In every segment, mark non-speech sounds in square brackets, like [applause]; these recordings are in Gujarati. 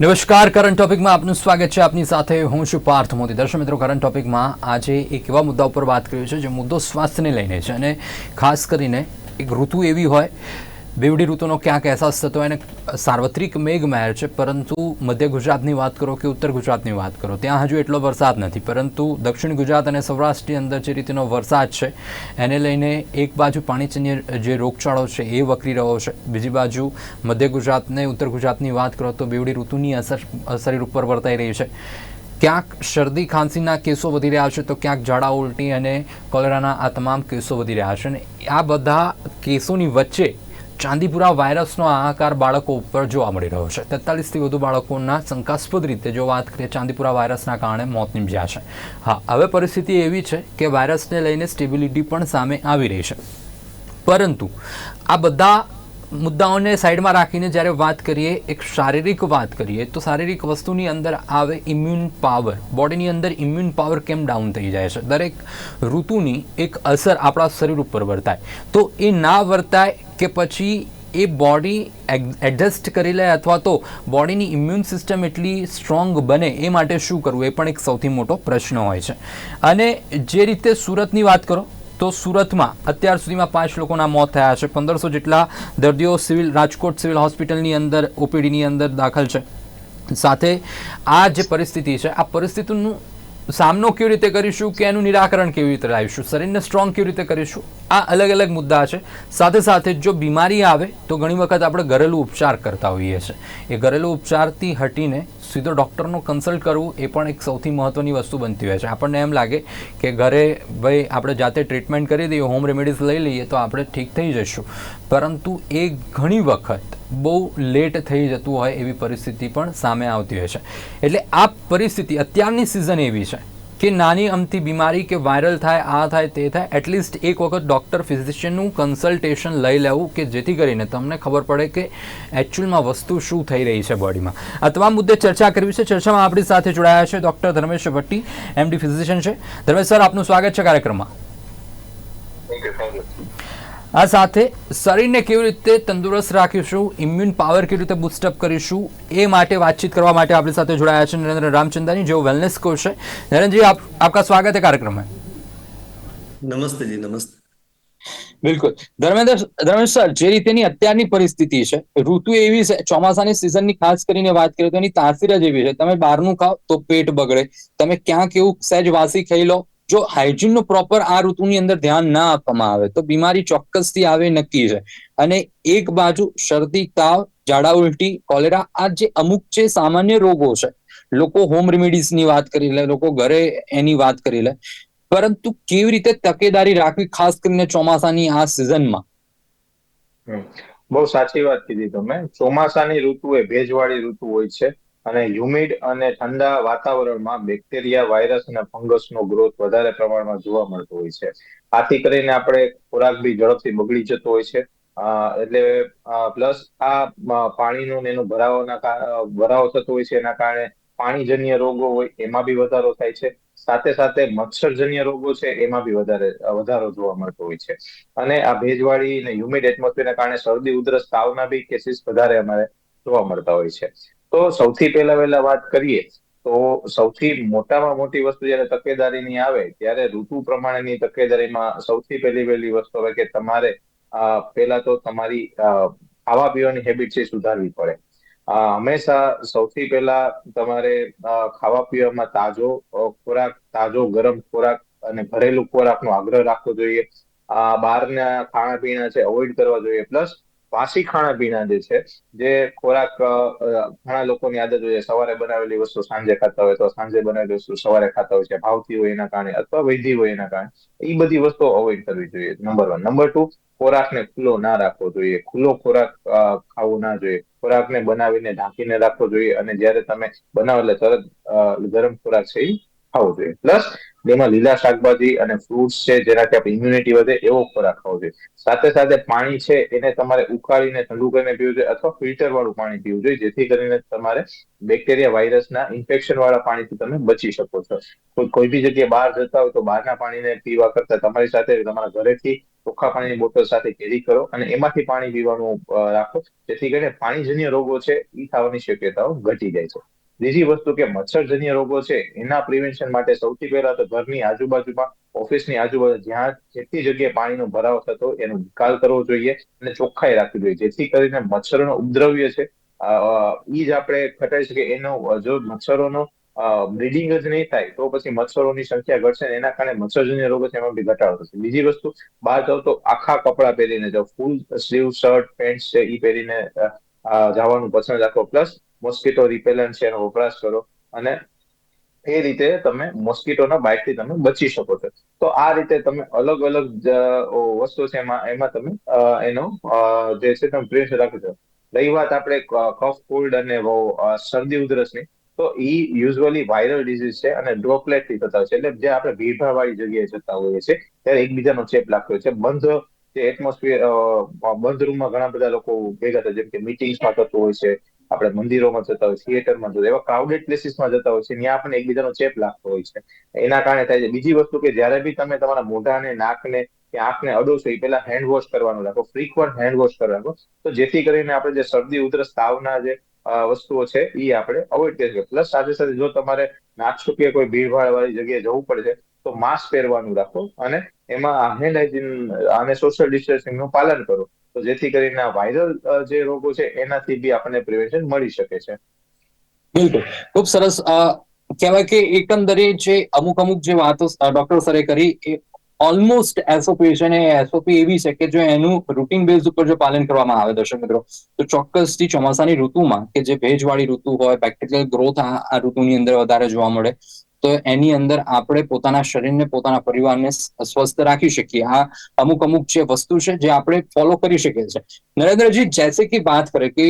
નમસ્કાર. કરંટ ટોપિકમાં આપનું સ્વાગત છે. આપની સાથે હું છું પાર્થ મોદી. દર્શક મિત્રો કરંટ ટોપિકમાં આજે એક એવા મુદ્દા ઉપર વાત કરી છે, જે મુદ્દો સ્વાસ્થ્યને લઈને છે અને ખાસ કરીને એક ઋતુ એવી હોય બેવડી ઋતુનો ક્યાંક અહેસાસ થતો એને સાર્વત્રિક સાર્વત્રિક મેઘમહેર છે, પરંતુ મધ્ય ગુજરાતની વાત કરો કે ઉત્તર ગુજરાતની વાત કરો, ત્યાં હજુ એટલો વરસાદ નથી, પરંતુ દક્ષિણ ગુજરાત અને સૌરાષ્ટ્રની અંદર જે રીતનો વરસાદ છે, એને લઈને એક બાજુ પાણીચન્ય જે રોગચાળો છે એ વકરી રહ્યો છે. બીજી બાજુ મધ્ય ગુજરાતને ઉત્તર ગુજરાતની વાત કરો તો બેવડી ઋતુની અસર શરીર ઉપર વર્તાઈ રહી છે. ક્યાંક શરદી, ખાંસીના કેસો વધી રહ્યા છે તો ક્યાંક ઝાડા ઉલટી અને કોલેરાના આ તમામ કેસો વધી રહ્યા છે અને આ બધા કેસોની વચ્ચે ચાંદીપુરા વાયરસનો હાહાકાર બાળકો ઉપર જોવા મળી રહ્યો છે. તેતાલીસથી વધુ બાળકોના શંકાસ્પદ રીતે જો વાત કરીએ, ચાંદીપુરા વાયરસના કારણે મોત નીપજ્યા છે. હા, હવે પરિસ્થિતિ એવી છે કે વાયરસને લઈને સ્ટેબિલિટી પણ સામે આવી રહી છે. પરંતુ આ બધા મુદ્દાઓને સાઈડમાં રાખીને જ્યારે વાત કરીએ, એક શારીરિક વાત કરીએ, તો શારીરિક વસ્તુની અંદર આવે ઇમ્યુન પાવર બોડીની અંદર ઇમ્યુન પાવર કેમ ડાઉન થઈ જાય છે? દરેક ઋતુની એક અસર આપણા શરીર ઉપર વર્તાય. તો એ ના વર્તાય કે પછી એ બોડી એડજસ્ટ કરી લે અથવા તો બોડીની ઇમ્યુન સિસ્ટમ એટલી સ્ટ્રોંગ બને એ માટે શું કરવું? એ પણ એક સૌથી મોટો પ્રશ્ન હોય છે. અને જે રીતે સુરતની વાત કરો તો સુરતમાં અત્યાર સુધીમાં પાંચ લોકોના મોત થયા છે. પંદરસો જેટલા દર્દીઓ સિવિલ રાજકોટ સિવિલ હોસ્પિટલની અંદર, ઓપીડીની અંદર દાખલ છે. સાથે આ જે પરિસ્થિતિ છે, આ પરિસ્થિતિનું સામનો કેવી રીતે કરીશું કે એનું નિરાકરણ કેવી રીતે લાવીશું? શરીરને સ્ટ્રોંગ કેવી રીતે કરીશું? આ અલગ અલગ મુદ્દા છે. સાથે સાથે જો બીમારી આવે તો ઘણી વખત આપણે ઘરેલું ઉપચાર કરતા હોઈએ છીએ. એ ઘરેલું ઉપચારથી હટીને સીધો ડૉક્ટરનું કન્સલ્ટ કરવું એ પણ એક સૌથી મહત્ત્વની વસ્તુ બનતી હોય છે. આપણને એમ લાગે કે ઘરે ભાઈ આપણે જાતે ટ્રીટમેન્ટ કરી દઈએ હોમ રેમેડીઝ લઈ લઈએ તો આપણે ઠીક થઈ જઈશું. પરંતુ એ ઘણી વખત બહુ લેટ થઈ જતું હોય એવી પરિસ્થિતિ પણ સામે આવતી હોય છે. એટલે આ પરિસ્થિતિ અત્યારની સિઝન એવી છે કે નાની અમથી બીમારી કે વાયરલ થાય, આ થાય, તે થાય એટલીસ્ટ એક વખત ડૉક્ટર ફિઝિશિયનનું કન્સલ્ટેશન લઈ લેવું કે જેથી કરીને તમને ખબર પડે કે એકચ્યુઅલમાં વસ્તુ શું થઈ રહી છે બોડીમાં આ તમામ મુદ્દે ચર્ચા કરવી છે. ચર્ચામાં આપણી સાથે જોડાયા છે doctor Dharmesh Bhatti MD physician છે. ધર્મેશ સર આપનું સ્વાગત છે કાર્યક્રમમાં. આ સાથે શરીરને કેવી રીતે તંદુરસ્ત રાખીશું ઇમ્યુન પાવર કેવી રીતે બુસ્ટઅપ કરીશું એ માટે વાતચીત કરવા માટે આપણી સાથે જોડાયા છે નરેન્દ્ર રામચંદાની જેઓ વેલનેસ કોચ છે. નરેન્દ્રજી આપ આપકા સ્વાગત હે કાર્યક્રમ નમસ્તે જી નમસ્તે. બિલકુલ. ધર્મેન્દ્ર ધર્મેન્દ્ર સર જે રીતેની અત્યારની પરિસ્થિતિ છે ઋતુ એવી છે ચોમાસાની સિઝનની ખાસ કરીને વાત કરીએ તો એની તાસીર જ એવી છે. તમે બહારનું ખાઓ તો પેટ બગડે. તમે ક્યાંક એવું સહેજ વાસી ખાઈ લો જો હાઇજીનનું પ્રોપર આ ઋતુની અંદર ધ્યાન ના આપવામાં આવે, તો બીમારી ચોક્કસથી આવે નક્કી છે. અને એક બાજુ શરદી, તાવ, ઝાડા ઉલટી, કોલેરા, આ જે અમુક જે સામાન્ય રોગો છે, લોકો હોમ રેમેડીઝની વાત કરી લે, લોકો ઘરે એની વાત કરી લે, પરંતુ કેવી રીતે તકેદારી રાખવી ખાસ કરીને ચોમાસાની આ સિઝનમાં? બહુ સાચી વાત કીધી તમે. ચોમાસાની ઋતુ એ ભેજવાળી ઋતુ હોય છે. અને હ્યુમિડ અને ઠંડા વાતાવરણમાં બેક્ટેરિયા વાયરસ અને ફંગસનો ગ્રોથ વધારે પ્રમાણમાં જોવા મળતો હોય છે. આથી કરીને આપણે ખોરાક બી ઝડપથી બગડી જતો હોય છે. એટલે પ્લસ આ પાણીનો એનો ભરાવાના ભરાવો થતો હોય છે, એના કારણે પાણીજન્ય રોગો હોય, એમાં બી વધારો થાય છે. સાથે સાથે મચ્છરજન્ય રોગો છે, એમાં બી વધારે વધારો જોવા મળતો હોય છે. અને આ ભેજવાળી અને હ્યુમિડ એટમોસ્ફિયરના કારણે શરદી, ઉધરસ, તાવના બી કેસીસ વધારે અમારે જોવા મળતા હોય છે. તો સૌથી પહેલા વહેલા વાત કરીએ, તો સૌથી મોટામાં મોટી વસ્તુ જયારે તકેદારીની આવે, ત્યારે ઋતુ પ્રમાણેની તકેદારીમાં સૌથી પહેલી પહેલી વસ્તુ આવે કે તમારે પહેલા તો તમારી ખાવા પીવાની હેબિટ છે સુધારવી પડે. હંમેશા સૌથી પહેલા તમારે ખાવા પીવામાં તાજો ખોરાક, તાજો ગરમ ખોરાક અને ભરેલું ખોરાકનો આગ્રહ રાખવો જોઈએ. બહારના ખાણા પીણા છે અવોઇડ કરવા જોઈએ. પ્લસ વાસી ખાણા પીણા જે છે, જે ખોરાક ઘણા લોકોની આદત હોય સવારે બનાવેલી વસ્તુ સાંજે ખાતા હોય તો સાંજે બનાવેલી વસ્તુ સવારે ખાતા હોય છે. ભાવતી હોય એના કારણે અથવા વૈધી હોય એના કારણે. એ બધી વસ્તુઓ અવોઇડ કરવી જોઈએ. નંબર વન નંબર ટુ ખોરાકને ખુલ્લો ના રાખવો જોઈએ. ખુલ્લો ખોરાક ખાવો ના જોઈએ. ખોરાકને બનાવીને ઢાંકીને રાખવો જોઈએ અને જયારે તમે બનાવો એટલે તરત ગરમ ખોરાક છે એ ખાવો જોઈએ. પ્લસ જેમાં લીલા શાકભાજી અને ફ્રૂટ્સ છે, જેનાથી આપણી ઇમ્યુનિટી વધે એવો ખોરાક ખાવો જોઈએ. સાથે સાથે પાણી છે, એને તમારે ઉકાળીને ઠંડુ કરીને પીવું જોઈએ અથવા ફિલ્ટર વાળું પાણી પીવું જોઈએ, જેથી કરીને તમારે બેક્ટેરિયા વાયરસના ઇન્ફેક્શન વાળા પાણીથી તમે બચી શકો છો. કોઈ બી જગ્યાએ બહાર જતા હોય તો બહારના પાણીને પીવા કરતા તમારી સાથે, તમારા ઘરેથી ચોખ્ખા પાણીની બોટલ સાથે કેરી કરો અને એમાંથી પાણી પીવાનું રાખો. જેથી કરીને પાણીજન્ય રોગો છે એ થવાની શક્યતાઓ ઘટી જાય છે. બીજી વસ્તુ કે મચ્છરજન્ય રોગો છે, એના પ્રિવેન્શન માટે સૌથી પહેલા તો ઘરની આજુબાજુમાં, ઓફિસની આજુબાજુ જ્યાં જેટલી જગ્યાએ પાણીનો ભરાવ થતો એનો નિકાલ કરવો જોઈએ અને ચોખ્ખાઈ રાખવી જોઈએ. જેથી કરીને મચ્છરોનો ઉપદ્રવ્ય છે એ જ આપણે ઘટાડી શકીએ. એનો, જો મચ્છરોનો બ્રીડિંગ જ નહીં થાય તો પછી મચ્છરોની સંખ્યા ઘટશે એના કારણે મચ્છરજન્ય રોગો છે એમાં બી ઘટાડો થશે. બીજી વસ્તુ, બહાર જાઓ તો આખા કપડાં પહેરીને જાઓ. ફૂલ સ્લીવ, શર્ટ, પેન્ટ છે એ પહેરીને જવાનું પસંદ રાખો. પ્લસ મોસ્કીટો રિપેલન્ટ છે એનો વપરાશ કરો. અને એ રીતે તમે મોસ્કીટોના બાઇટથી તમે બચી શકો છો. તો આ રીતે તમે અલગ અલગ વસ્તુ છે એમાં એમાં તમે એનો જે છે તમે પ્રિવેન્શન રાખી શકો. રહી વાત આપણે કફ કોલ્ડ અને શરદી, ઉધરસની. તો ઈ યુઝ્યુઅલી વાયરલ ડિઝીઝ છે અને ડ્રોપલેટથી થતા હોય છે. એટલે જે આપણે ભીડભાડ વાળી જગ્યાએ જતા હોઈએ છીએ, ત્યારે એકબીજાનો ચેપ લાગતો છે. બંધ જે એટમોસ્ફિયર બંધ રૂમમાં ઘણા બધા લોકો ભેગા થાય જેમ કે મિટિંગ્સમાં થતું હોય છે. આપણે મંદિરોમાં જતા હોય થિયેટરમાં જતા એવા ક્રાઉડેડ પ્લેસીસમાં જતા હોય છે, ત્યાં આપણને એકબીજાનો ચેપ લાગતો હોય છે. એના કારણે થાય છે. બીજી વસ્તુ કે જ્યારે બી તમે તમારા મોઢાને, નાકને, કે આંખને અડો છો એ પહેલા હેન્ડ વોશ કરવાનું રાખો ફ્રીક્વન્ટ હેન્ડ વોશ રાખો. તો જેથી કરીને આપણે જે શરદી, ઉધરસ, તાવના જે વસ્તુઓ છે, એ આપણે અવોઇડ કરી શકીએ. પ્લસ સાથે સાથે જો તમારે નાચું કે કોઈ ભીડભાડ વાળી જગ્યાએ જવું પડે છે, તો માસ્ક પહેરવાનું રાખો અને એમાં હેન્ડ હાઇજીન અને સોશિયલ ડિસ્ટન્સિંગનું પાલન કરો. તો જેથી કરીને આ વાયરલ જે રોગો છે, એનાથી બી આપણને પ્રિવેન્શન મળી શકે છે. બિલકુલ. ખૂબ સરસ. કહેવાય કે એકંદરે જે અમુક અમુક જે વાતો ડોક્ટર સરે કરી, એ ઓલમોસ્ટ એસઓપી છે ને એસઓપી એવી છે કે જો એનું રૂટીન બેઝ ઉપર જો પાલન કરવામાં આવે, દર્શક મિત્રો. તો ચોક્કસથી ચોમાસાની ઋતુમાં કે જે ભેજવાળી ઋતુ હોય બેક્ટેરિયલ ગ્રોથ આ ઋતુની અંદર વધારે જોવા મળે. તો એની અંદર આપણે પોતાના શરીરને, પોતાના પરિવારને સ્વસ્થ રાખી શકીએ. આ અમુક અમુક જે વસ્તુ છે જે આપણે ફોલો કરી શકીએ છીએ. નરેન્દ્રજી, જૈસે કે વાત કરે કે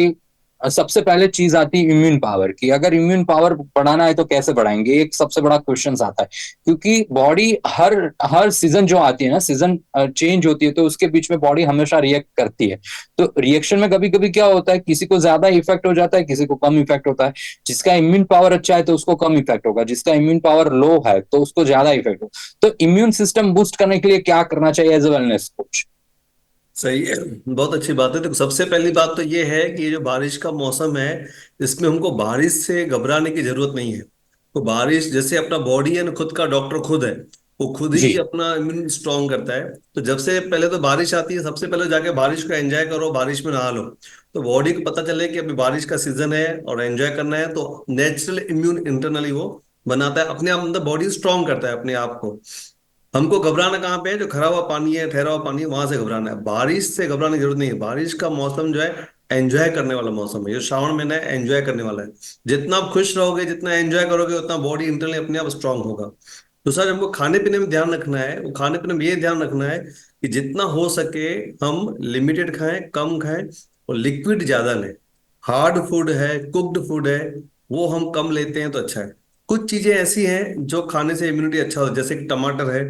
सबसे पहले चीज़ आती है इम्यून पावर की। अगर इम्यून पावर बढ़ाना है तो कैसे बढ़ाएँगे? एक सबसे बड़ा क्वेश्चन आता है। क्योंकि बॉडी हर हर सीज़न जो आती है ना सीज़न चेंज होती है तो उसके बीच में बॉडी हमेशा रिएक्ट करती है। तो रिएक्शन में कभी कभी क्या होता है, किसी को ज़्यादा इफ़ेक्ट हो जाता है, किसी को कम इफ़ेक्ट होता है। जिसका इम्यून पावर अच्छा है तो उसको कम इफ़ेक्ट होगा। जिसका इम्यून पावर लो है तो उसको ज़्यादा इफ़ेक्ट होगा। तो इम्यून सिस्टम बूस्ट करने के लिए क्या करना चाहिए एज ए वेलनेस कोच सही है। बहुत अच्छी बात है। देखो सबसे पहली बात तो ये है कि ये जो बारिश का मौसम है इसमें हमको बारिश से घबराने की ज़रूरत नहीं है। तो बारिश जैसे अपना बॉडी है ना खुद का डॉक्टर खुद है वो खुद ही। अपना इम्यून स्ट्रांग करता है। तो जब से पहले तो बारिश आती है सबसे पहले जाके बारिश को एंजॉय करो बारिश में नहा लो। तो बॉडी को पता चले कि अभी बारिश का सीज़न है और एंजॉय करना है तो नेचुरल इम्यून इंटरनली वो बनाता है अपने आप अंदर बॉडी स्ट्रांग करता है अपने आप को। हमको घबराना कहाँ पे है? जो खरा हुआ पानी है, ठहरा हुआ पानी है, वहाँ से घबराना है। बारिश से घबराने की ज़रूरत नहीं है। बारिश का मौसम जो है एंजॉय करने वाला मौसम है। जो श्रावण महीना है एंजॉय करने वाला है। जितना आप खुश रहोगे, जितना एंजॉय करोगे, उतना बॉडी इंटरनली अपने आप स्ट्रांग होगा। दूसरा जो हमको खाने पीने में ध्यान रखना है। वो खाने पीने में ये ध्यान रखना है कि जितना हो सके हम लिमिटेड खाएँ, कम खाएँ और लिक्विड ज़्यादा लें। हार्ड फ़ूड है कुक्ड फ़ूड है, वो हम कम लेते हैं तो अच्छा है। कुछ चीज़ें ऐसी हैं जो खाने से इम्यूनिटी अच्छा होता है। जैसे कि टमाटर है,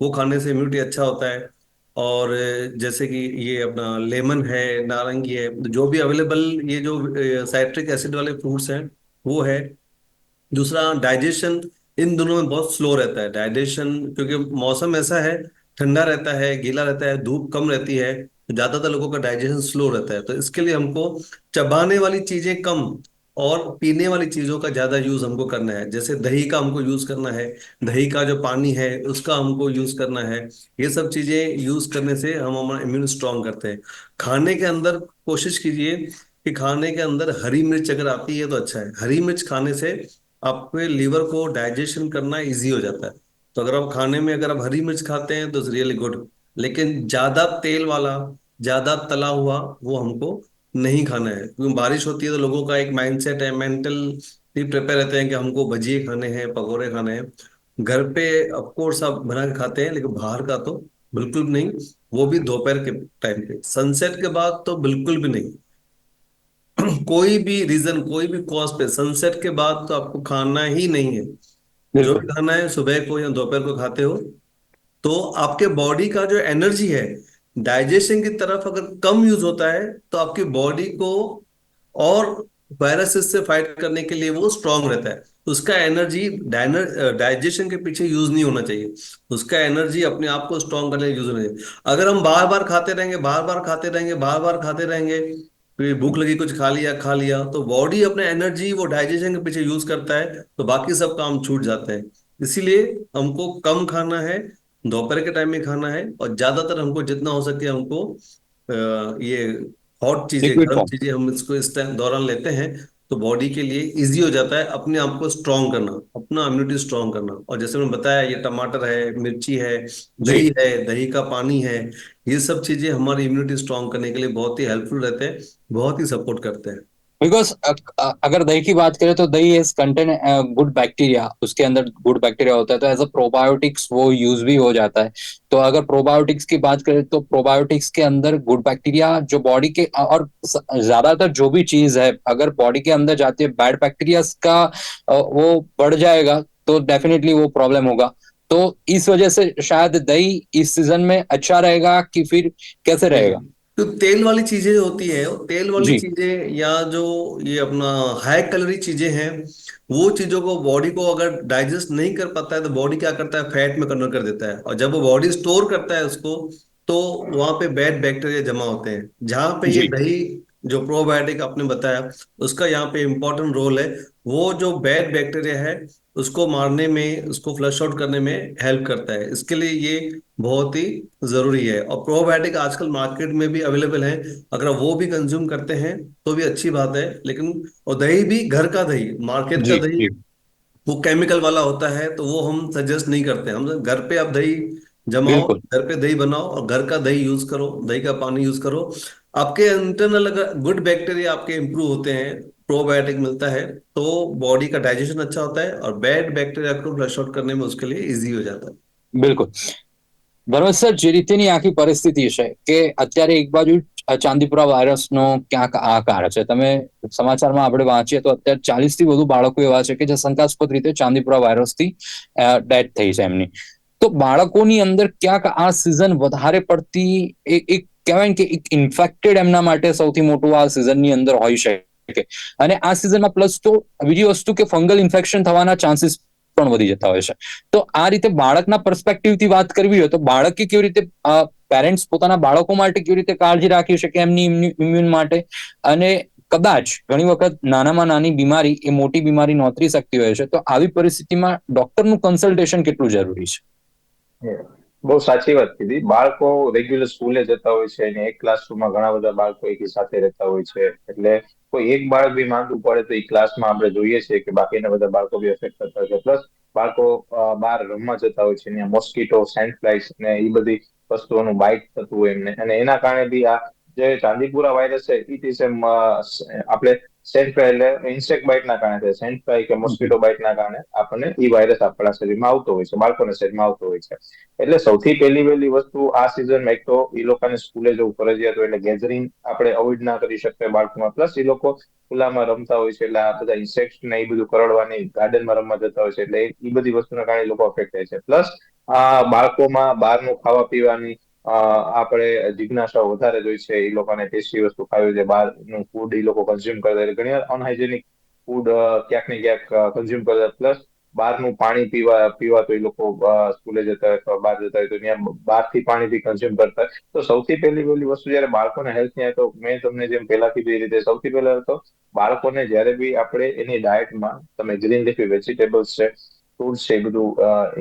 वो खाने से इम्यूनिटी अच्छा होता है। और, जैसे कि ये अपना लेमन है, नारंगी है, जो भी अवेलेबल ये जो साइट्रिक एसिड वाले फ्रूट्स हैं, वो है। दूसरा डाइजेशन इन दोनों में बहुत स्लो रहता है। डाइजेशन क्योंकि मौसम ऐसा है, ठंडा रहता है, गीला रहता है, धूप कम रहती है, ज़्यादातर लोगों का डाइजेशन स्लो रहता है। तो इसके लिए हमको चबाने वाली चीज़ें कम और पीने वाली चीज़ों का ज़्यादा यूज़ हमको करना है। जैसे दही का हमको यूज़ करना है, दही का जो पानी है, उसका हमको यूज़ करना है। ये सब चीज़ें यूज़ करने से हम हमारा इम्यून स्ट्रांग करते हैं। खाने के अंदर कोशिश कीजिए कि खाने के अंदर हरी मिर्च अगर आती है तो अच्छा है। हरी मिर्च खाने से आपके लीवर को डाइजेशन करना इजी हो जाता है। तो अगर आप खाने में अगर आप हरी मिर्च खाते हैं तो इज़ रियली गुड लेकिन ज़्यादा तेल वाला, ज़्यादा तला हुआ वो हमको नहीं खाना है। क्योंकि बारिश होती है तो लोगों का एक माइंडसेट है मेंटल भी प्रिपेयर रहते हैं कि हमको भजिए खाने हैं पकौड़े खाने हैं। घर पे ऑफकोर्स आप बना के खाते हैं लेकिन बाहर का तो बिल्कुल भी नहीं। वो भी दोपहर के टाइम पे। सनसेट के बाद तो बिल्कुल भी नहीं। [clears throat] कोई भी रीजन कोई भी कॉज पे सनसेट के बाद तो आपको खाना ही नहीं है। जो भी खाना है सुबह को या दोपहर को खाते हो तो आपके बॉडी का जो एनर्जी है डाइजेशन की तरफ़ अगर कम यूज़ होता है तो आपकी बॉडी को और वायरसेस से फाइट करने के लिए वो स्ट्रांग रहता है। उसका एनर्जी डाइजेशन के पीछे यूज़ नहीं होना चाहिए। उसका एनर्जी अपने आप को स्ट्रांग करने यूज़ होना चाहिए। अगर हम बार बार खाते रहेंगे बार बार खाते रहेंगे बार बार खाते रहेंगे, फिर भूख लगी, कुछ खा लिया खा लिया तो बॉडी अपने एनर्जी, वो डाइजेशन के पीछे यूज़ करता है तो बाकी सब काम छूट जाते हैं। इसीलिए हमको कम खाना है दोपहर के टाइम में खाना है और ज़्यादातर हमको जितना हो सके हमको ये हॉट चीज़ें गर्म चीज़ें हम इसको इस टाइम दौरान लेते हैं तो बॉडी के लिए इजी हो जाता है अपने आप को स्ट्रांग करना अपना इम्यूनिटी स्ट्रांग करना। और जैसे मैंने बताया ये टमाटर है मिर्ची है दही है दही का पानी है ये सब चीज़ें हमारी इम्यूनिटी स्ट्रांग करने के लिए बहुत ही हेल्पफुल रहते हैं बहुत ही सपोर्ट करते हैं। बिकॉज़ अगर दही की बात करें तो दही इज़ कंटेन गुड बैक्टीरिया उसके अंदर गुड बैक्टीरिया होता है तो एज अ प्रोबायोटिक्स वो यूज़ भी हो जाता है। तो अगर प्रोबायोटिक्स की बात करें तो प्रोबायोटिक्स के अंदर गुड बैक्टीरिया जो बॉडी के और ज़्यादातर जो भी चीज़ है, अगर बॉडी के अंदर जाती है बैड बैक्टीरिया का वो बढ़ जाएगा तो डेफिनेटली वो प्रॉब्लम होगा। तो इस वजह से शायद दही इस सीज़न में अच्छा रहेगा कि फिर कैसे रहेगा? तो तेल वाली चीज़ें होती है तेल वाली जी। चीज़ें या जो ये अपना हाई कैलोरी चीज़ें हैं वो चीज़ों को बॉडी को अगर डाइजेस्ट नहीं कर पाता है तो बॉडी क्या करता है फैट में कन्वर्ट कर देता है और जब वो बॉडी स्टोर करता है उसको तो वहाँ पे बैड बैक्टीरिया जमा होते हैं जहाँ पे ये जी। दही जो प्रोबायोटिक आपने बताया उसका यहाँ पे इम्पोर्टेंट रोल है वो जो बैड बैक्टीरिया है उसको मारने में उसको फ्लश आउट करने में हेल्प करता है। इसके लिए ये बहुत ही ज़रूरी है। और प्रोबायोटिक आजकल मार्केट में भी अवेलेबल है। अगर वो भी कंज्यूम करते हैं तो भी अच्छी बात है। लेकिन और दही भी घर का दही मार्केट का दही वो केमिकल वाला होता है तो वो हम सजेस्ट नहीं करते। हम घर पे आप दही जमाओ घर पे दही बनाओ और घर का दही यूज़ करो दही का पानी यूज़ करो। आपके इंटरनल अगर गुड बैक्टीरिया आपके इंप्रूव होते हैं प्रोबायोटिक मिलता है तो बॉडी का डाइजेशन अच्छा होता है और बैड बैक्टीरिया को फ्लश आउट करने में उसके लिए इजी हो जाता है બિલકુલ બરોબર સર જે રીતેની આખી પરિસ્થિતિ છે કે અત્યારે એક બાજુ ચાંદીપુરા વાયરસનો ક્યાંક આકાર છે તમે સમાચારમાં આપણે વાંચીએ તો અત્યારે ચાલીસ થી વધુ બાળકો એવા છે કે જે શંકાસ્પદ રીતે ચાંદીપુરા વાયરસથી ડેથ થઈ છે એમની તો બાળકોની અંદર ક્યાંક આ સિઝન વધારે પડતી એક એક કહેવાય ને કે એક ઇન્ફેક્ટેડ એમના માટે સૌથી મોટું આ સિઝનની અંદર હોઈ શકે અને આ સિઝનમાં પ્લસ તો બીજી વસ્તુ કે ફંગલ ઇન્ફેક્શન થવાના ચાન્સીસ પણ વધી જતા હોય છે. તો આ રીતે બાળકના પર્સપેક્ટિવથી વાત કરવી હોય તો બાળકે કેવી રીતે પેરેન્ટ્સ પોતાના બાળકો માટે કેવી રીતે કાળજી રાખી શકે એમની ઇમ્યુન માટે? અને કદાચ ઘણી વખત નાનામાં નાની બીમારી એ મોટી બીમારી નોતરી શકતી હોય છે. તો આવી પરિસ્થિતિમાં ડોક્ટરનું કન્સલ્ટેશન કેટલું જરૂરી છે? બહુ સાચી વાત કીધી. બાળકો રેગ્યુલર સ્કૂલે જતા હોય છે અને એક ક્લાસરૂમમાં ઘણા બધા બાળકો એકી સાથે રહેતા હોય છે. એટલે કોઈ એક બાળક બી માંદું પડે તો એ ક્લાસમાં આપણે જોઈએ છીએ કે બાકીના બધા બાળકો બી અફેક્ટ થતા હોય છે. પ્લસ બાળકો બહાર રમવા જતા હોય છે ત્યાં મોસ્કીટો સેન્ટ ફ્લાઇસ ને એ બધી વસ્તુઓનું બાઇટ થતું હોય એમને. અને એના કારણે બી આ જે ચાંદીપુરા વાયરસ છે ઇટ ઇઝ એમ આપણે સેન્ટ ફ્લાય એટલે ઇન્સેક્ટ બાઇટ ના કારણે થાય. સેન્ટ ફ્લાય કે મોસ્કીટો બાઇટ ના કારણે આપણને એ વાયરસ આપણા શરીરમાં આવતો હોય છે. બાળકોના શરીરમાં આવતો હોય છે. એટલે સૌથી પહેલી વહેલી વસ્તુ આ સિઝનમાં એક તો એ લોકોને સ્કૂલે જવું, ફરજિયાત હોય એટલે ગેધરિંગ આપણે અવોઇડ ના કરી શકીએ બાળકોમાં. પ્લસ એ લોકો ખુલ્લામાં રમતા હોય છે એટલે આ બધા ઇન્સેક્ટ ને એ બધું કરડવાની ગાર્ડનમાં રમવા જતા હોય છે એટલે એ બધી વસ્તુના કારણે લોકો અફેક્ટ થાય છે. પ્લસ આ બાળકોમાં બહારનું ખાવા પીવાની આપણે જિજ્ઞાસા વધારે જોઈ છે, એ લોકોને ટેસ્ટી વસ્તુ ખાવી છે બહારનું ફૂડ એ લોકો કન્ઝ્યુમ કરતા ઘણી વાર અનહાઇજેનિક ફૂડ ક્યાંક ને ક્યાંક કન્ઝ્યુમ કરતા પ્લસ બહારનું પાણી પીવા પીવા તો એ લોકો સ્કૂલે જતા હોય બહાર જતા હોય તો ત્યાં બહારથી પાણી બી કન્ઝ્યુમ કરતા હોય. તો સૌથી પહેલી પહેલી વસ્તુ જયારે બાળકોને હેલ્થની તો મેં તમને જેમ પહેલાથી એ રીતે સૌથી પહેલા તો બાળકોને જયારે બી આપણે એની ડાયટમાં તમે ગ્રીન લીફી વેજીટેબલ્સ છે ફ્રૂટ્સ છે એ બધું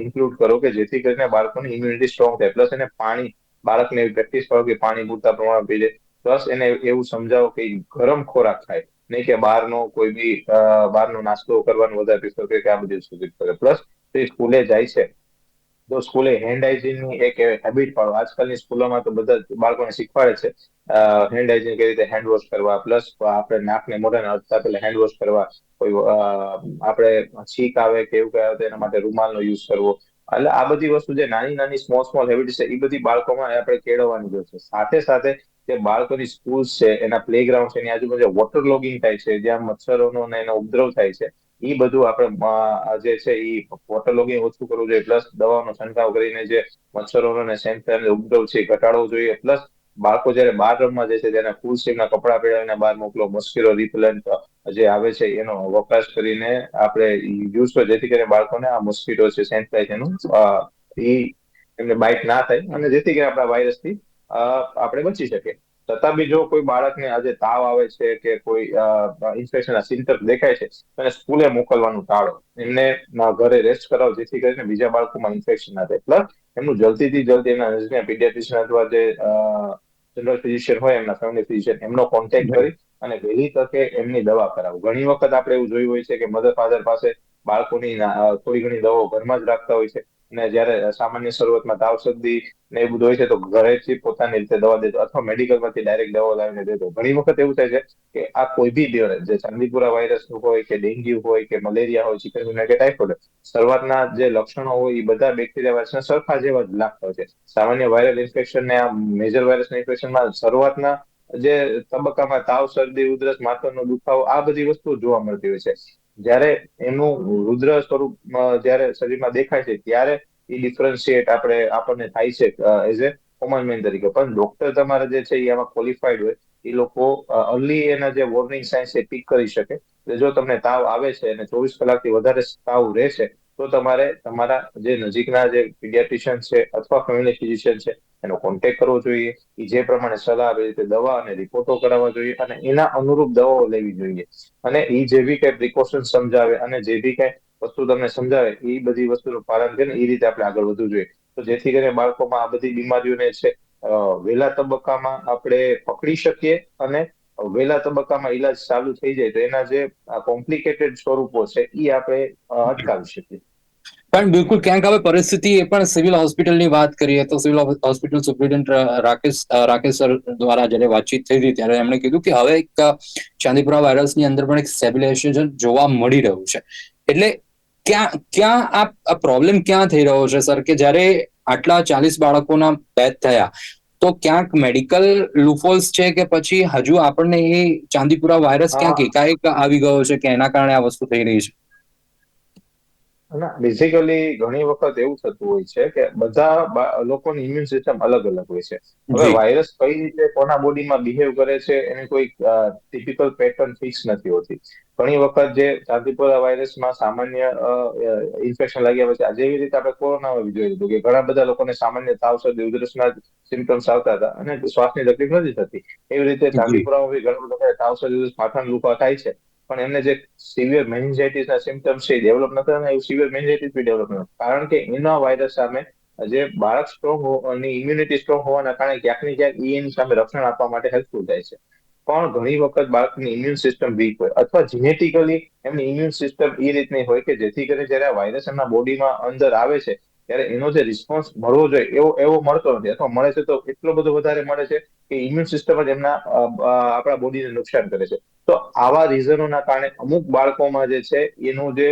ઇન્ક્લુડ કરો કે જેથી કરીને બાળકોની ઇમ્યુનિટી સ્ટ્રોંગ થાય. પ્લસ એને પાણી બાળકને પ્રેક્ટિસ કરો કે પાણી પૂરતા પ્રમાણમાં પીજે પ્લસ એને એવું સમજાવો કે ગરમ ખોરાક ખાય. નહીં કે બહારનો કોઈ બી બહારનો નાસ્તો કરવાનું વધારે પીસતો કે આ બધી સૂચિત કરે. પ્લસ તે સ્કૂલે જાય છે. તો સ્કૂલે હેન્ડ હાઇજીનની એક હેબિટ પાડો. આજકાલની સ્કૂલોમાં તો બધા બાળકોને શીખવાડે છે હેન્ડ હાઇજીન કેવી રીતે હેન્ડ વોશ કરવા. પ્લસ આપણે નાકને મોઢાને અડતા પહેલા હેન્ડ વોશ કરવા. કોઈ આપણે છીક આવે કે એવું કહેવાય તો એના માટે રૂમાલનો યુઝ કરવો. એટલે આ બધી વસ્તુ જે નાની નાની સ્મોલ સ્મોલ હેબિટ છે, એ બધી બાળકોમાં આપણે કેળવવાની જરૂર છે. સાથે સાથે જે બાળકોની સ્કૂલ છે, એના પ્લેગ્રાઉન્ડ છે, એની આજુબાજુ વોટર લોગિંગ થાય છે, જ્યાં મચ્છરોનો ને એનો ઉપદ્રવ થાય છે એ બધું આપણે જે છે એ વોટર લોગિંગ ઓછું કરવું જોઈએ પ્લસ દવાનો છંટકાવ કરીને જે મચ્છરોનો ઉપદ્રવ છે ઘટાડવો જોઈએ પ્લસ બાળકો જયારે બહાર રમવા જાય છે તેને ફૂલ સ્લીવના કપડા પહેરાવીને બહાર મોકલો મોસ્કીટો રિપેલન્ટ જે આવે છે, એનો વપરાશ કરીને આપણે યુઝ કરો જેથી કરીને બાળકોને આ મોસ્કીટો છે સેન્સાઇઝ એનું ઈ એમને બાઇટ ના થાય અને જેથી કરીને આપણા વાયરસથી થી આપણે બચી શકીએ. છતાં બી જો કોઈ બાળકને આજે તાવ આવે છે કે કોઈ ઇન્ફેક્શનના સિમ્ટમ દેખાય છે, એને સ્કૂલે મોકલવાનું ટાળો. એમને ઘરે રેસ્ટ કરાવો, જેથી કરીને બીજા બાળકોમાં ઇન્ફેક્શન ના થાય. પ્લસ એમનું જલ્દીથી જલ્દી એમના નજીકના પીડિયાટ્રિશિયન અથવા જે જનરલ ફિઝિશિયન હોય એમના ફેમિલી ફિઝિશિયન એમનો કોન્ટેક્ટ કરી અને વહેલી તકે એમની દવા કરાવો. ઘણી વખત આપણે એવું જોયું હોય છે કે મધર ફાધર પાસે બાળકોની થોડી ઘણી દવાઓ ઘરમાં જ રાખતા હોય છે. અને જ્યારે સામાન્ય શરૂઆતમાં તાવ શરદી ને બધું હોય છે, તો ઘરેથી પોતાની રીતે દવા દેતો અથવા મેડિકલમાંથી ડાયરેક્ટ દવા લાવીને દેતો ઘણી વખત એવું થાય છે કે આ કોઈ બી બીમારી જે ચાંદીપુરા વાયરસનું હોય કે ડેન્ગ્યુ હોય કે મલેરિયા હોય ચિકનગુનિયા કે ટાઇફોઇડ શરૂઆતના જે લક્ષણો હોય એ બધા બેક્ટેરિયા વાયરસના સરખા જેવા જ લાગતા હોય છે. સામાન્ય વાયરલ ઇન્ફેક્શન ને આ મેજર વાયરસના ઇન્ફેક્શનમાં શરૂઆતના જે તબક્કામાં તાવ, શરદી, ઉધરસ માથાનો દુખાવો, આ બધી વસ્તુઓ જોવા મળતી હોય છે. જ્યારે એનું રુદ્ર સ્વરૂપ જ્યારે શરીરમાં દેખાય છે, ત્યારે એ ડિફરન્શિએટ આપણે, આપણને થાય છે એઝ એ કોમન મેન તરીકે. પણ ડોક્ટર તમારે જે છે એ આમાં ક્વોલિફાઈડ હોય, એ લોકો અર્લી એના જે વોર્નિંગ સાઇન્સ એ પીક કરી શકે. જો તમને તાવ આવે છે અને ચોવીસ કલાકથી વધારે તાવ રહેશે તો તમારે તમારા જે નજીકના જે પીડિયાટ્રિશિયન છે અથવા ફેમિલી ફિઝિશિયન છે, એનો કોન્ટેક્ટ કરવો જોઈએ. એ જે પ્રમાણે સલાહ આપે તે દવા અને રિપોર્ટો કરાવવા જોઈએ અને એના અનુરૂપ દવાઓ લેવી જોઈએ. અને એ જે બી કઈ પ્રિકોશન સમજાવે અને જે બી કઈ વસ્તુ તમને સમજાવે એ બધી વસ્તુનું પાલન કરીને એ રીતે આપણે આગળ વધવું જોઈએ. તો જેથી કરીને બાળકોમાં આ બધી બીમારીઓને છે વહેલા તબક્કામાં આપણે પકડી શકીએ અને વહેલા તબક્કામાં ઈલાજ ચાલુ થઈ જાય તો એના જે કોમ્પ્લિકેટેડ સ્વરૂપો છે એ આપણે અટકાવી શકીએ. પણ બિલકુલ ક્યાંક હવે પરિસ્થિતિ એ પણ સિવિલ હોસ્પિટલની વાત કરીએ તો civil hospital superintendent Rakesh Rakesh sir દ્વારા જ્યારે વાતચીત થઈ હતી ત્યારે એમણે કીધું કે હવે એક ચાંદીપુરા વાયરસની અંદર પણ એક સ્ટેબિલાઇઝેશન જોવા મળી રહ્યું છે. એટલે ક્યાં ક્યાં આ આ પ્રોબ્લેમ ક્યાં થઈ રહ્યો છે સર? કે જ્યારે આટલા ચાલીસ બાળકોના ડેથ થયા તો ક્યાંક મેડિકલ લુફોલ્સ છે કે પછી હજુ આપણને એ ચાંદીપુરા વાયરસ ક્યાંક એકાએક આવી ગયો છે કે એના કારણે આ વસ્તુ થઈ રહી છે? ના બેઝિકલી ઘણી વખત એવું થતું હોય છે કે બધા લોકોની ઇમ્યુન સિસ્ટમ અલગ અલગ હોય છે. હવે વાયરસ કઈ રીતે કોના બોડીમાં બિહેવ કરે છે એની કોઈ ટિપિકલ પેટર્ન ફિક્સ નથી હોતી. ઘણી વખત જે ચાંદીપુરા વાયરસમાં સામાન્ય ઇન્ફેક્શન લાગ્યા પછી જેવી રીતે આપણે કોરોનામાં જોઈ લીધું કે ઘણા બધા લોકોને સામાન્ય તાવ શરદી ઉધરસના સિમ્ટમ્સ આવતા હતા અને શ્વાસની તકલીફ નથી થતી. એવી રીતે ચાંદીપુરામાં બી ઘણા બધા તાવ શરદી ઉધરસ માથાનું દુખાવો થાય છે. પણ એમને જે સિવિયર મેનિન્જાઇટિસ ના સિમ્ટમ્સ છે ડેવલપ ન થતા એવું સિવિયર મેનિન્જાઇટિસ બી ડેવલપ ન કારણ કે એના વાયરસ સામે જે બાળક સ્ટ્રોંગની ઇમ્યુનિટી સ્ટ્રોંગ હોવાના કારણે ક્યાંક ને ક્યાંક ઈ એની સામે રક્ષણ આપવા માટે હેલ્પફુલ થાય છે. પણ ઘણી વખત બાળકની ઇમ્યુન સિસ્ટમ વીક હોય. અથવા જીનેટિકલી એમની ઇમ્યુન સિસ્ટમ એ રીતની હોય કે જેથી કરીને જ્યારે આ વાયરસ એમના બોડીમાં અંદર આવે છે, ત્યારે એનો જે રિસ્પોન્સ મળવો જોઈએ એવો એવો મળતો નથી. અથવા મળે છે તો એટલો બધો વધારે મળે છે કે ઇમ્યુન સિસ્ટમ જ એમના આપણા બોડીને નુકસાન કરે છે. તો આવા રીઝનોના કારણે અમુક બાળકોમાં જે છે, એનું જે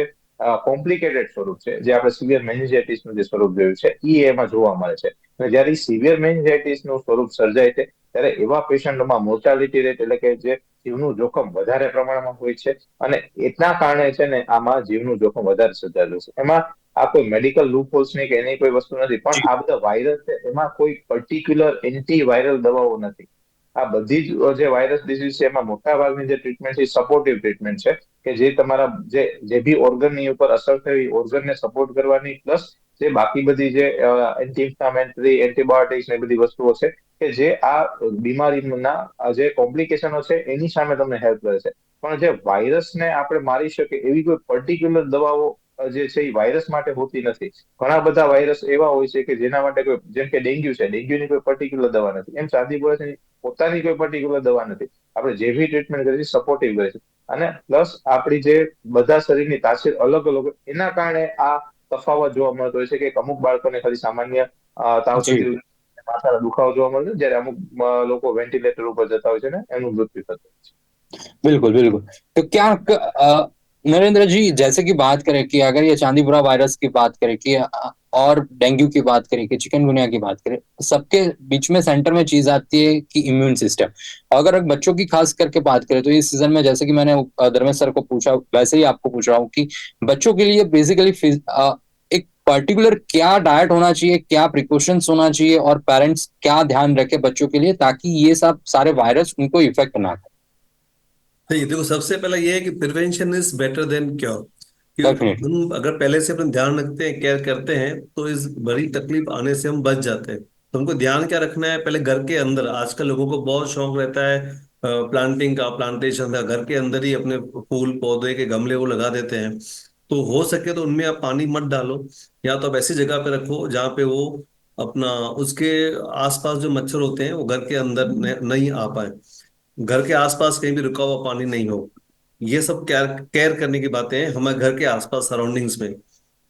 કોમ્પ્લિકેટેડ સ્વરૂપ છે, જે આપણે સિવિયર મેનિન્જાઇટિસનું જે સ્વરૂપ જોયું છે એ એમાં જોવા મળે છે. અને જ્યારે સિવિયર મેનિન્જાઇટિસનું સ્વરૂપ સર્જાય છે, ત્યારે એવા પેશન્ટોમાં મોર્ટાલિટી રેટ એટલે કે જે જીવનું જોખમ વધારે પ્રમાણમાં હોય છે, અને એટલા કારણે છે ને આમાં જીવનું જોખમ વધારે સર્જાયેલું છે. એમાં આ કોઈ મેડિકલ લૂપહોલ્સ નહીં કે એની કોઈ વસ્તુ નથી. પણ આ બધા વાયરસ છે, એમાં કોઈ પર્ટિક્યુલર એન્ટી વાયરલ દવાઓ નથી. આ બધી જ જે વાયરસ ડિસીઝ છે, એમાં મોટા ભાગની જે ટ્રીટમેન્ટ છે સપોર્ટિવ ટ્રીટમેન્ટ છે, કે જે તમારા જે જે બી ઓર્ગનની ઉપર અસર થઈ ઓર્ગનને સપોર્ટ કરવાની પ્લસ જે બાકી બધી જે એન્ટી ઇન્ફ્લામેટરી એન્ટીબાયોટિક્સ ને બધી વસ્તુઓ છે, કે જે આ બીમારીના જે કોમ્પ્લિકેશનો છે, એની સામે તમને હેલ્પ કરે છે. પણ જે વાયરસને આપણે મારી શકીએ એવી કોઈ પર્ટિક્યુલર દવાઓ જે છે એ વાયરસ માટે હોતી નથી. ઘણા બધા વાયરસ એવા હોય છે કે જેના માટે કોઈ જેમ કે ડેન્ગ્યુ છે. ડેન્ગ્યુની કોઈ પર્ટિક્યુલર દવા નથી. એમ સાદી બોલે પોતાની કોઈ પર્ટિક્યુલર દવા નથી. આપણે જે બી ટ્રીટમેન્ટ કરીએ છીએ સપોર્ટિવ કરીએ છે અને પ્લસ આપણી જે બધા શરીરની તાસીર અલગ અલગ એના કારણે આ તફાવત જોવા મળતો હોય છે કે અમુક બાળકોને ખાલી સામાન્ય તાવ માથાના દુખાવો જોવા મળે છે. જ્યારે અમુક લોકો વેન્ટિલેટર ઉપર જતા હોય છે ને એનું મૃત્યુ થતું હોય છે. બિલકુલ બિલકુલ. તો ક્યાંક नरेंद्र जी, जैसे कि बात करें कि अगर ये चांदीपुरा वायरस की बात करें कि, और डेंगू की बात करें कि चिकनगुनिया की बात करें, सबके बीच में सेंटर में चीज़ आती है कि इम्यून सिस्टम अगर बच्चों की खास करके बात करें तो इस सीज़न में जैसे कि मैंने धर्मेश सर को पूछा, वैसे ही आपको पूछ रहा हूँ कि बच्चों के लिए बेसिकली एक पर्टिकुलर क्या डाइट होना चाहिए, क्या प्रिकॉशंस होना चाहिए और पेरेंट्स क्या ध्यान रखे बच्चों के लिए ताकि ये सब सारे वायरस उनको इफ़ेक्ट ना करें। नहीं देखो सबसे पहला ये है कि prevention is better than cure हम अगर पहले से अपना ध्यान रखते हैं केयर करते हैं तो इस बड़ी तकलीफ़ आने से हम बच जाते हैं। तो हमको ध्यान क्या रखना है? पहले घर के अंदर। आजकल लोगों को बहुत शौक रहता है प्लांटिंग का प्लांटेशन का। घर के अंदर ही अपने फूल पौधे के गमले वो लगा देते हैं। तो हो सके तो उनमें आप पानी मत डालो। या तो आप ऐसी जगह पे रखो जहाँ पे वो अपना उसके आसपास जो मच्छर होते हैं वो घर के अंदर नहीं आ पाए। घर के आसपास कहीं भी रुका हुआ पानी नहीं हो, ये सब केयर केयर करने की बातें हैं हमारे घर के आसपास सराउंडिंग्स में।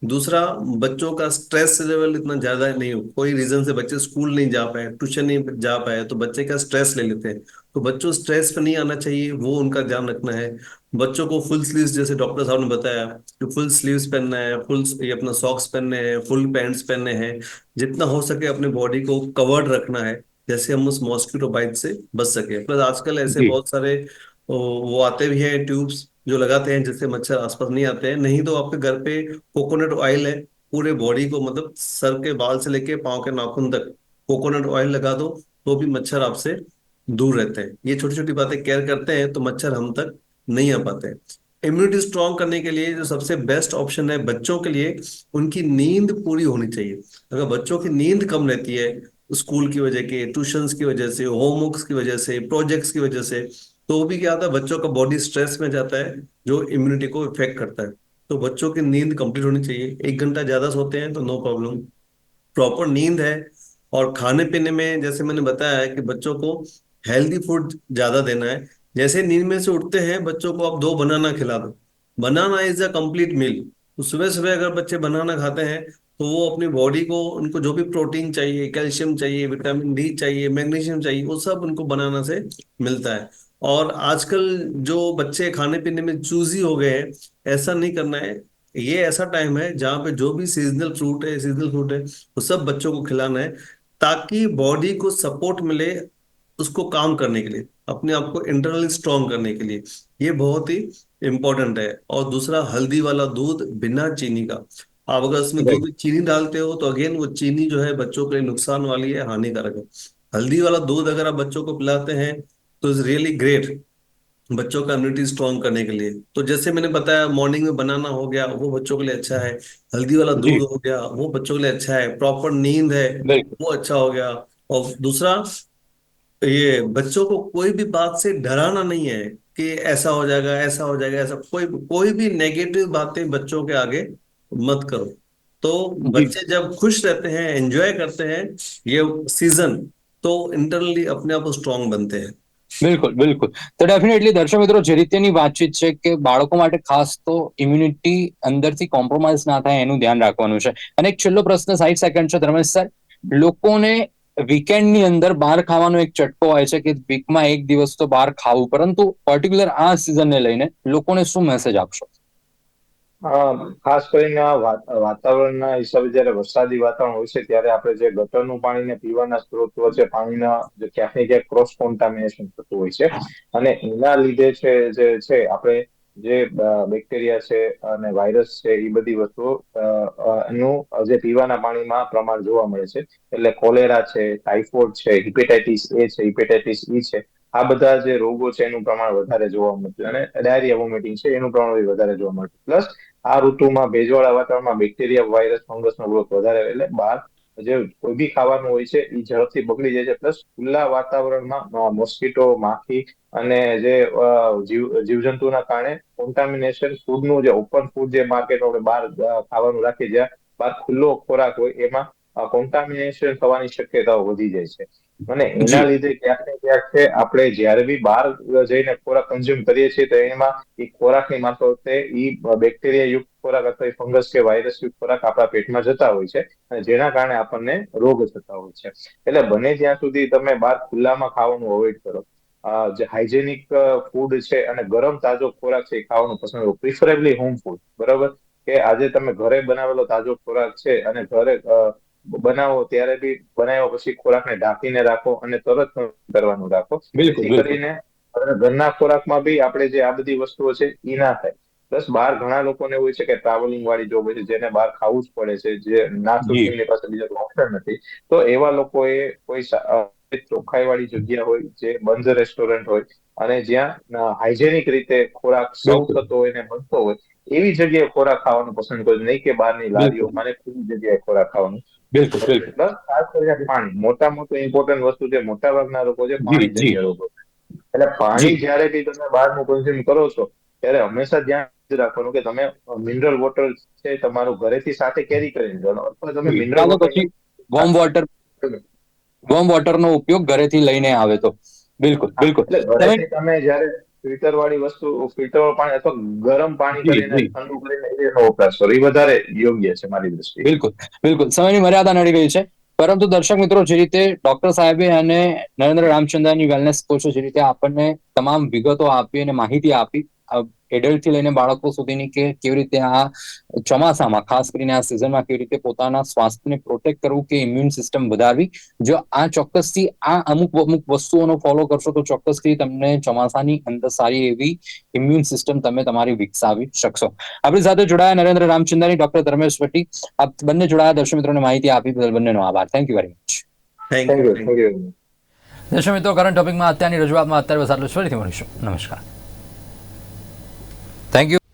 दूसरा, बच्चों का स्ट्रेस लेवल इतना ज़्यादा नहीं हो, कोई रीजन से बच्चे स्कूल नहीं जा पाए ट्यूशन नहीं जा पाए तो बच्चे का स्ट्रेस ले लेते हैं। तो बच्चों स्ट्रेस पर नहीं आना चाहिए, वो उनका ध्यान रखना है। बच्चों को फुल स्लीव्स जैसे डॉक्टर साहब ने बताया, कि फुल स्लीव्स पहनना है फुल ये अपना सॉक्स पहनने हैं फुल पैंट्स पहनने हैं, जितना हो सके अपने बॉडी को कवर्ड रखना है। जैसे हम उस मॉस्किटो बाइट से बच सके। प्लस आजकल ऐसे। बहुत सारे वो आते भी हैं ट्यूब्स जो लगाते हैं जिससे मच्छर आसपास नहीं आते हैं। नहीं तो आपके घर पे कोकोनट ऑयल है पूरे बॉडी को मतलब सर के बाल से लेके पाँव के नाखून तक कोकोनट ऑयल लगा दो तो भी मच्छर आपसे दूर रहते हैं। ये छोटी छोटी बातें केयर करते हैं तो मच्छर हम तक नहीं आ पाते इम्यूनिटी स्ट्रांग करने के लिए जो सबसे बेस्ट ऑप्शन है बच्चों के लिए उनकी नींद पूरी होनी चाहिए। अगर बच्चों की नींद कम रहती है स्कूल की वजह के, ट्यूशंस की वजह से, होमवर्क्स की वजह से, प्रोजेक्ट्स की वजह से तो भी क्या होता है, बच्चों का बॉडी स्ट्रेस में जाता है, जो इम्यूनिटी को इफ़ेक्ट करता है। तो बच्चों की नींद कंप्लीट होनी चाहिए। एक घंटा ज़्यादा सोते हैं तो नो प्रॉब्लम प्रॉपर नींद है और खाने पीने में, जैसे मैंने बताया है कि बच्चों को हेल्दी फ़ूड ज़्यादा देना है। जैसे नींद में से उठते हैं, बच्चों को आप दो बनाना खिला दो। बनाना इज़ अ कंप्लीट मील सुबह सुबह अगर बच्चे बनाना खाते हैं तो वो अपनी बॉडी को, उनको जो भी प्रोटीन चाहिए कैल्शियम चाहिए विटामिन डी चाहिए मैग्नीशियम चाहिए, वो सब उनको बनाना से मिलता है। और आजकल जो बच्चे खाने पीने में चूजी हो गए हैं, ऐसा नहीं करना है। ये ऐसा टाइम है जहाँ पे जो भी सीजनल फ्रूट है सीजनल फ्रूट है, वो सब बच्चों को खिलाना है, ताकि बॉडी को सपोर्ट मिले उसको काम करने के लिए, अपने आप को इंटरनली स्ट्रांग करने के लिए। ये बहुत ही इम्पोर्टेंट है। और दूसरा, हल्दी वाला दूध बिना चीनी का। आप अगर उसमें दूध में चीनी डालते हो तो अगेन वो चीनी जो है बच्चों के लिए नुकसान वाली है हानिकारक है। हल्दी वाला दूध अगर आप बच्चों को पिलाते हैं तो इज़ रियली ग्रेट बच्चों का इम्यूनिटी स्ट्रॉन्ग करने के लिए। तो जैसे मैंने बताया मॉर्निंग में बनाना हो गया वो बच्चों के लिए अच्छा है। हल्दी वाला दूध हो गया वो बच्चों के लिए अच्छा है। प्रॉपर नींद है वो अच्छा हो गया। और दूसरा ये बच्चों को कोई भी बात से डराना नहीं है कि ऐसा हो जाएगा ऐसा हो जाएगा ऐसा कोई कोई भी नेगेटिव बातें बच्चों के आगे मत करो तो बच्चे जब खुश रहते हैं एंजॉय करते हैं ये सीजन तो इंटरनली अपने आप स्ट्रांग बनते हैं બિલકુલ બિલકુલ તો ડેફિનેટલી દર્શક મિત્રો જે રીતેની વાતચીત છે કે બાળકો માટે ખાસ તો ઇમ્યુનિટી અંદરથી કોમ્પ્રોમાઇઝ ના થાય એનું ધ્યાન રાખવાનું છે અને એક છેલ્લો પ્રશ્ન સાઈઠ સેકન્ડ છે ધર્મેશ સર લોકોને વીકેન્ડની અંદર બહાર ખાવાનો એક ચટકો હોય છે કે વીકમાં એક દિવસ તો બહાર ખાવું પરંતુ પર્ટિક્યુલર આ સિઝનને લઈને લોકોને શું મેસેજ આપશો અ, ખાસ કરીને વાતાવરણના હિસાબે જયારે વરસાદી વાતાવરણ હોય છે, ત્યારે આપણે જે ગટરનું પાણી ને પીવાના સ્ત્રોત વચ્ચે પાણીના જે ક્યાંક ને ક્યાંક ક્રોસ કોન્ટામિનેશન થતું હોય છે. અને એના લીધે છે, જે છે, આપણે જે બેક્ટેરિયા છે અને વાયરસ છે, એ બધી વસ્તુઓ એનું જે પીવાના પાણીમાં પ્રમાણ જોવા મળે છે. એટલે કોલેરા છે ટાઇફોઇડ છે હિપેટાઇટિસ એ છે હિપેટાઇટિસ ઈ છે, આ બધા જે રોગો છે, એનું પ્રમાણ વધારે જોવા મળતું. અને ડાયરિયા વોમિટિંગ છે, એનું પ્રમાણ વધારે જોવા મળતું. પ્લસ આ ઋતુમાં ભેજવાળા વાતાવરણમાં બેક્ટેરિયા વાયરસ ફંગસનો ગ્રોથ વધારે એટલે બહાર જે કોઈ બી ખાવાનું હોય છે એ ઝડપથી બગડી જાય છે. પ્લસ ખુલ્લા વાતાવરણમાં મોસ્કીટો માખી અને જે જીવ, જીવજંતુના કારણે કોન્ટામિનેશન ફૂડનું જે ઓપન ફૂડ જે માર્કેટ આપણે બહાર ખાવાનું રાખીએ જ્યાં બહાર ખુલ્લો ખોરાક હોય, એમાં કોન્ટામિનેશન થવાની શક્યતાઓ વધી જાય છે. અને એના લીધે ક્યાંક ને ક્યાંક છે આપણે જ્યારે બી બહાર જઈને ખોરાક કન્ઝ્યુમ કરીએ છીએ તો એમાં એ ખોરાકની મારફતે ઈ બેક્ટેરિયા યુક્ત ખોરાક અથવા ફંગસ કે વાયરસ યુક્ત ખોરાક આપણા પેટમાં જતા હોય છે અને જેના કારણે આપણને રોગ થતા હોય છે. એટલે બને જ્યાં સુધી તમે બહાર ખુલ્લામાં ખાવાનું અવોઇડ કરો. જે હાઇજેનિક ફૂડ છે અને ગરમ તાજો ખોરાક છે એ ખાવાનું પસંદ કરો. પ્રિફરેબલી હોમ ફૂડ બરાબર? કે આજે તમે ઘરે બનાવેલો તાજો ખોરાક છે અને ઘરે બનાવો ત્યારે બી બનાવ્યા પછી ખોરાકને ઢાંકીને રાખો અને તરત કરવાનું રાખો. બિલકુલ કરીને ઘરના ખોરાકમાં બી આપણે જે આ બધી વસ્તુઓ છે એ ના થાય. પ્લસ બહાર ઘણા લોકોને હોય છે કે ટ્રાવેલિંગ વાળી જોબ હોય છે જેને બહાર ખાવું જ પડે છે જે ના. એમની પાસે બીજો ઓપ્શન નથી. તો એવા લોકોએ કોઈ ચોખ્ખાઈ વાળી જગ્યા હોય જે બંધ રેસ્ટોરન્ટ હોય અને જ્યાં હાઇજેનિક રીતે ખોરાક સર્વ થતો હોય ને બનતો હોય એવી જગ્યાએ ખોરાક ખાવાનું પસંદ કરું. નહીં કે બહારની લારીઓમાં ને ખુલ્લી જગ્યાએ ખોરાક ખાવાનું. બિલકુલ બિલકુલ. ખાસ કરીને પાણી. મોટા મોટું ઇમ્પોર્ટન્ટ વસ્તુ છે. મોટા ભાગના લોકો છે પાણી એટલે પાણી. જ્યારે બી તમે બહારનું કન્ઝ્યુમ કરો છો ત્યારે હંમેશા ધ્યાન રાખવાનું કે તમે મિનરલ વોટર છે તમારું ઘરેથી સાથે કેરી કરીને જાઓ અથવા તમે મિનરલ પછી તો વોટર પછી વોર્મ વોટર વોર્મ વોટરનો ઉપયોગ ઘરેથી લઈને આવે તો. બિલકુલ બિલકુલ. તમે જ્યારે ફિલ્ટર વાળી વસ્તુ ફિલ્ટર પાણી અથવા ગરમ પાણી કરીને ઠંડુ કરીને એનો વપરાશ કરો. એ વધારે યોગ્ય છે મારી દ્રષ્ટિએ. બિલકુલ બિલકુલ. સમયની મર્યાદા નડી ગઈ છે. પરંતુ દર્શક મિત્રો જે રીતે ડોક્ટર સાહેબે અને નરેન્દ્ર રામચંદ્રની વેલનેસ કોચો જે રીતે આપણને તમામ વિગતો આપી અને માહિતી આપી એડલ્ટથી લઈને બાળકો સુધીની કે કેવી રીતે આ ચોમાસામાં ખાસ કરીને આ સિઝનમાં કેવી રીતે પોતાના સ્વાસ્થ્યને પ્રોટેક્ટ કરવું કે ઇમ્યુન સિસ્ટમ વધારવી. જો આ ચોક્કસથી આ અમુક અમુક વસ્તુઓનો ફોલો કરશો તો ચોક્કસથી તમને ચોમાસાની અંદર સારી એવી ઇમ્યુન સિસ્ટમ તમે તમારી વિકસાવી શકશો. આપણી સાથે જોડાયા નરેન્દ્ર રામચંદ્રની ડોક્ટર ધર્મેશ ભટ્ટી. આપ બંને જોડાયા દર્શક મિત્રોને માહિતી આપી બદલ બંનેનો આભાર. Thank you very much thank you you thank you દર્શક મિત્રો કરંટ ટોપિકમાં અત્યારની રજૂઆતમાં અત્યારે બસ આટલું જ. ફરીથી મળીશું. નમસ્કાર. Thank you